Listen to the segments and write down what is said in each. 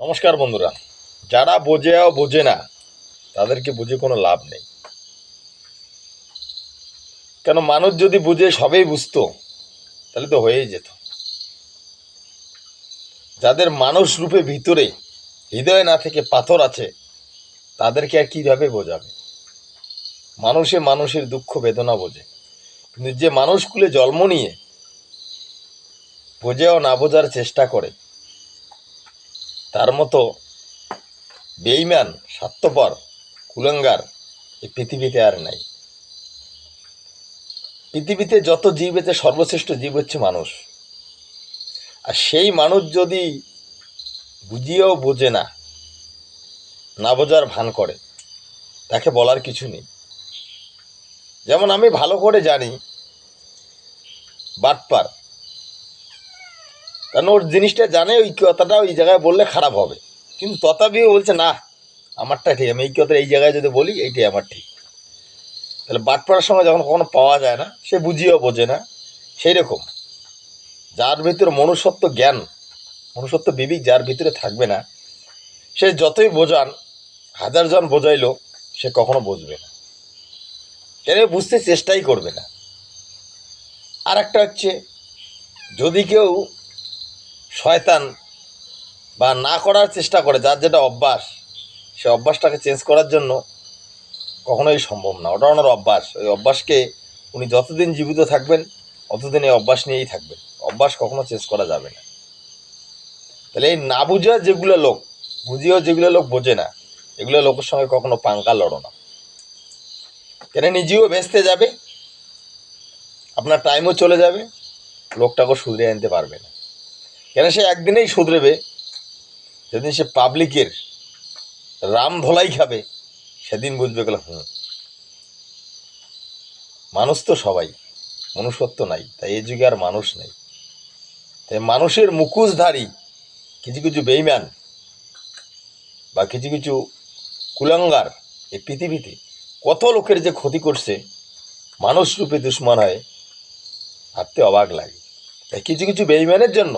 নমস্কার বন্ধুরা। যারা বোঝেও বোঝে না, তাদেরকে বুঝে কোনো লাভ নেই। কেন মানুষ যদি বুঝে, সবেই বুঝতো, তাহলে তো হয়েই যেত। যাদের মানুষ রূপে ভিতরে, হৃদয় না থেকে পাথর আছে, তাদেরকে আর কীভাবে বোঝাবে? মানুষে মানুষের দুঃখ বেদনা বোঝে। কিন্তু যে মানুষগুলো জন্ম নিয়ে বোঝেও না বোঝার চেষ্টা করে তার মতো বেইমান, স্বার্থপর, কুলঙ্গার এই পৃথিবীতে আর নাই। পৃথিবীতে যত জীব আছে, সর্বশ্রেষ্ঠ জীব হচ্ছে মানুষ। আর সেই মানুষ যদি বুঝিয়েও বোঝে না না বোঝার ভান করে, তাকে বলার কিছু নেই। যেমন আমি ভালো করে জানি, বাটপার কারণ ওর জিনিসটা জানে, ওই কথাটা ওই জায়গায় বললে খারাপ হবে। কিন্তু তথাপিও বলছে, না, আমারটা ঠিক, আমি এই কথাটা এই জায়গায় যদি বলি, এইটাই আমার ঠিক। তাহলে বাট পড়ার সময় যখন কখনো পাওয়া যায় না, সে বুঝিয়েও বোঝে না, সেই রকম। যার ভিতরে মনুষ্যত্ব জ্ঞান, মনুষ্যত্ব বিবেক যার ভিতরে থাকবে না, সে যতই বোঝান, হাজার জন বোঝাইলো সে কখনো বুঝবে না। কেন বুঝতে চেষ্টাই করবে না। আর একটা হচ্ছে, যদি কেউ শয়তান বা না করার চেষ্টা করে, যার যেটা অভ্যাস, সে অভ্যাসটাকে চেঞ্জ করার জন্য কখনোই সম্ভব না। ওটা ওনার অভ্যাস। ওই অভ্যাসকে উনি যতদিন জীবিত থাকবেন, অতদিন এই অভ্যাস নিয়েই থাকবেন। অভ্যাস কখনো চেঞ্জ করা যাবে না। তাহলে এই না বুঝা যেগুলো লোক, বুঝিয়েও যেগুলো লোক বোঝে না, এগুলো লোকের সঙ্গে কখনো পাঙ্কা লড়ো না। কেন নিজেও বেচতে যাবে, আপনার টাইমও চলে যাবে লোকটাকেও শুধরে আনতে পারবে না। কেন সে একদিনেই শুধরেবে? যেদিন সে পাবলিকের রাম ধোলাই খাবে, সেদিন বুঝবে গেল, হুম। মানুষ তো সবাই, মনুষ্যত্ব নাই, তাই এই যুগে আর মানুষ নেই। তাই মানুষের মুখোশধারী কিছু কিছু বেইমান বা কিছু কিছু কুলাঙ্গার এই পৃথিবীতে কত লোকের যে ক্ষতি করছে মানুষ রূপে দুশ্মন হয়, ভাবতে অবাক লাগে। তাই কিছু কিছু বেইমানের জন্য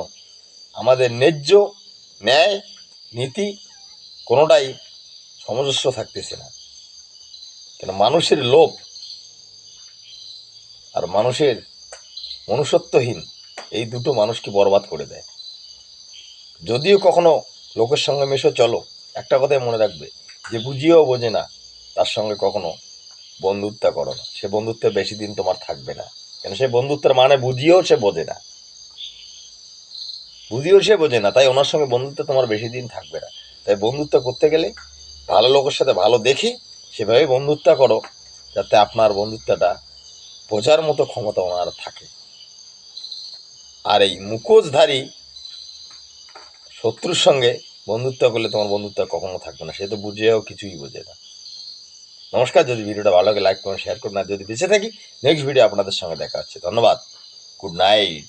আমাদের ন্যায্য ন্যায়, নীতি কোনোটাই সামঞ্জস্য থাকতেছে না। কেন মানুষের লোভ আর মানুষের মনুষ্যত্বহীন এই দুটো মানুষকে বরবাদ করে দেয়। যদিও কখনো লোকের সঙ্গে মেশো চলো, একটা কথাই মনে রাখবে, যে বুঝিয়েও বোঝে না, তার সঙ্গে কখনো বন্ধুত্ব করো না। সে বন্ধুত্ব বেশি দিন তোমার থাকবে না। কেন সে বন্ধুত্বের মানে বুঝিয়েও সে বোঝে না। বুঝিয়েও সে বোঝে না, তাই ওনার সঙ্গে বন্ধুত্ব তোমার বেশি দিন থাকবে না। তাই বন্ধুত্ব করতে গেলে ভালো লোকের সাথে ভালো দেখে সেভাবে বন্ধুত্ব করো, যাতে আপনার বন্ধুত্বটা বোঝার মতো ক্ষমতা ওনার থাকে। আর এই মুখোশধারী শত্রুর সঙ্গে বন্ধুত্ব করলে তোমার বন্ধুত্ব কখনো থাকবে না, সে তো বুঝেও কিছুই বোঝে না। নমস্কার, যদি ভিডিওটা ভালো লাগে, লাইক করুন শেয়ার করুন। আর যদি বেঁচে থাকি নেক্সট ভিডিও আপনাদের সঙ্গে দেখা হচ্ছে। ধন্যবাদ। Good night